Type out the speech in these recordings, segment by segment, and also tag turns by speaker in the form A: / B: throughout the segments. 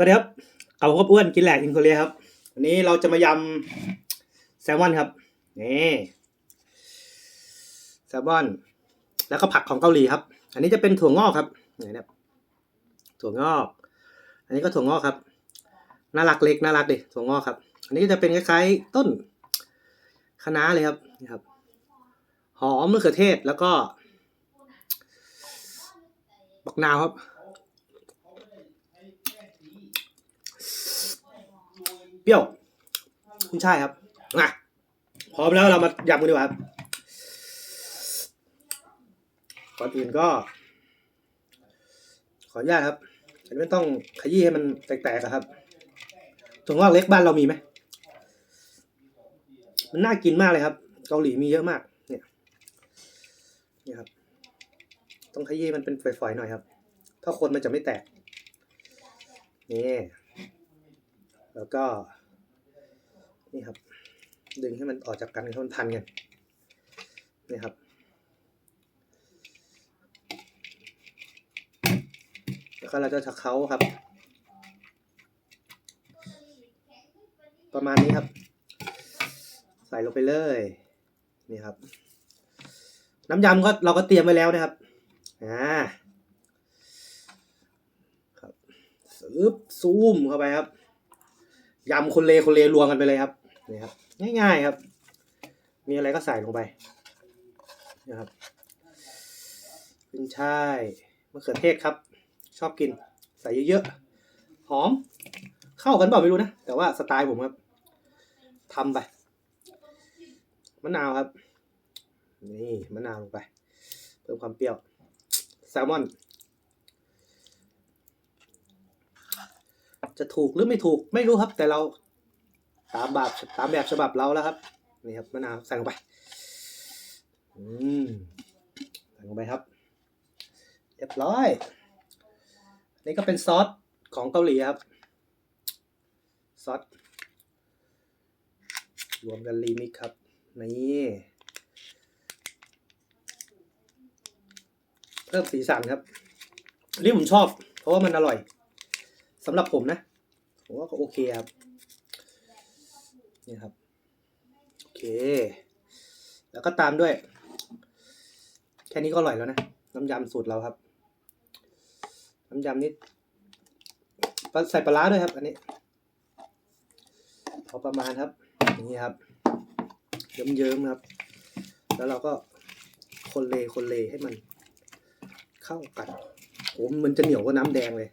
A: สวัสดีครับเอาครบอ้วนกินแหลกอินโคเรียครับ วันนี้เราจะมายำแซลมอนครับ นี่แซลมอน แล้วก็ผักของเกาหลีครับ อันนี้จะเป็นถั่วงอกครับนี่นะครับถั่วงอก อันนี้ก็ถั่วงอกครับ น่ารักเล็กน่ารักดิถั่วงอกครับ อันนี้จะเป็นคล้ายๆต้นคะน้าเลยครับนี่ครับ หอมมะเขือเทศแล้วก็บักนาวครับ เปรี้ยวขึ้นช่ายครับมาพร้อมแล้วเรามายำกันดีกว่าครับก่อนอื่นก็ ขออนุญาตครับอันไม่ต้องขยี้ให้มันแตกๆอะครับถั่วงอกเล็กบ้านเรามีไหมมันน่ากินมากเลยครับ เกาหลีมีเยอะมาก เนี่ยนี่ครับ ต้องขยี้มันเป็นฝอยๆหน่อยครับ ถ้าคนมันจะไม่แตกนี่ แล้วก็นี่ครับ ดึงให้มันออกจากกันให้มันพันกันนี่ครับแล้วก็เราจะชักเขาครับ ประมาณนี้ครับ ใส่ลงไปเลยนี่ครับ น้ำยำก็เราก็เตรียมไว้แล้วนะครับอ่าครับซึบซูมเข้าไปครับ ยำคนเลคนเลรวมกันไปเลยครับนี่ครับ ง่ายๆครับ มีอะไรก็ใส่ลงไปนะครับขึ้นช่ายมะเขือเทศครับ ชอบกิน ใส่เยอะๆหอม เข้ากันเปล่าไม่รู้นะ แต่ว่าสไตล์ผมครับทำไปมะนาวครับ นี่มะนาวลงไป เพิ่มความเปรี้ยวแซลมอน จะถูกหรือไม่ถูกไม่รู้ครับ แต่เราตามแบบตามแบบฉบับเราแล้วครับนี่ครับมะนาวใส่ลงไปอืมใส่ลงไปครับเรียบร้อย นี่ก็เป็นซอสของเกาหลีครับซอสรวมกันรีมิกครับ นี่เพิ่มสีสันครับนนี้ผมชอบ เพราะว่ามันอร่อยสำหรับผมนะ ผมว่าก็โอเคครับ นี่ครับ โอเค แล้วก็ตามด้วย แค่นี้ก็อร่อยแล้วนะ น้ำยำสูตรเราครับ น้ำยำนี่ใส่ปลาร้าด้วยครับ อันนี้พอประมาณครับ อย่างนี้ครับ เยิ้มๆครับ แล้วเราก็คนเลคนเลให้มันเข้ากันโอ้มันจะเหนียวกว่าน้ำแดงเลย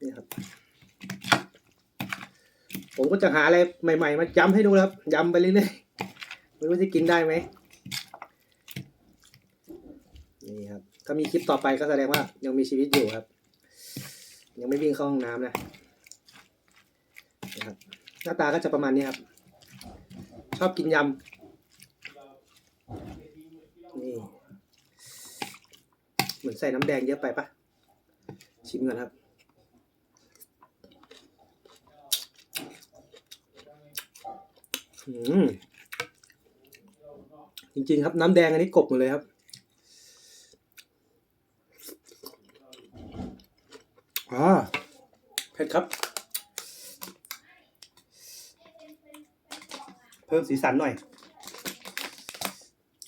A: นี่ครับ ผมก็จะหาอะไรใหม่ ๆ มาย้ำให้ดูครับย้ำไปเรื่อยๆไม่รู้จะกินได้ไหมนี่ครับ ถ้ามีคลิปต่อไปก็แสดงว่ายังมีชีวิตอยู่ครับ ยังไม่วิ่งเข้าห้องน้ำนะนะครับ หน้าตาก็จะประมาณนี้ครับ ชอบกินยำนี่เหมือนใส่น้ำแดงเยอะไปปะชิมก่อนครับ อืม จริงๆ ครับน้ำแดงอันนี้กบหมดเลยครับอ่าเผ็ดครับ เพิ่มสีสันหน่อย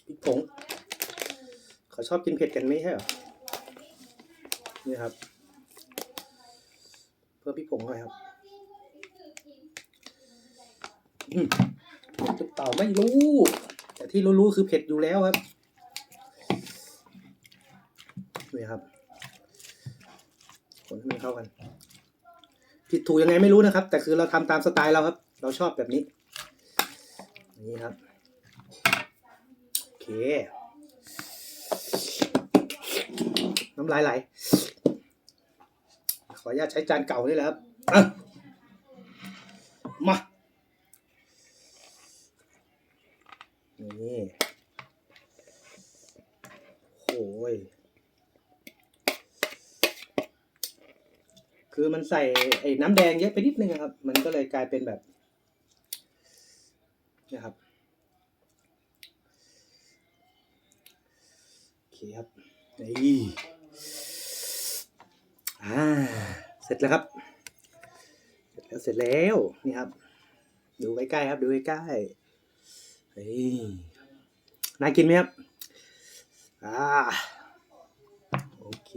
A: พริกผงเขาชอบกินเผ็ดกันไม่ใช่เหรอ นี่ครับ เพิ่มพริกผงหน่อยครับ อืม หรือเปล่าไม่รู้ แต่ที่รู้ๆคือเผ็ดอยู่แล้วครับนี่ครับคนให้มันเข้ากัน ผิดถูกยังไงไม่รู้นะครับ แต่คือเราทำตามสไตล์เราครับ เราชอบแบบนี้ นี่ครับ โอเค น้ำลายไหล ขออนุญาตใช้จานเก่านี่แหละครับ มา นี่โอ้ยคือมันใส่ไอ้น้ำแดงเยอะไปนิดนึงครับ มันก็เลยกลายเป็นแบบนะครับโอเคครับนี่อ่าเสร็จแล้วครับ เสร็จแล้วเสร็จแล้วนี่ครับ ดูใกล้ๆครับ ดูใกล้ๆ น่ากินไหมครับ อ่า โอเค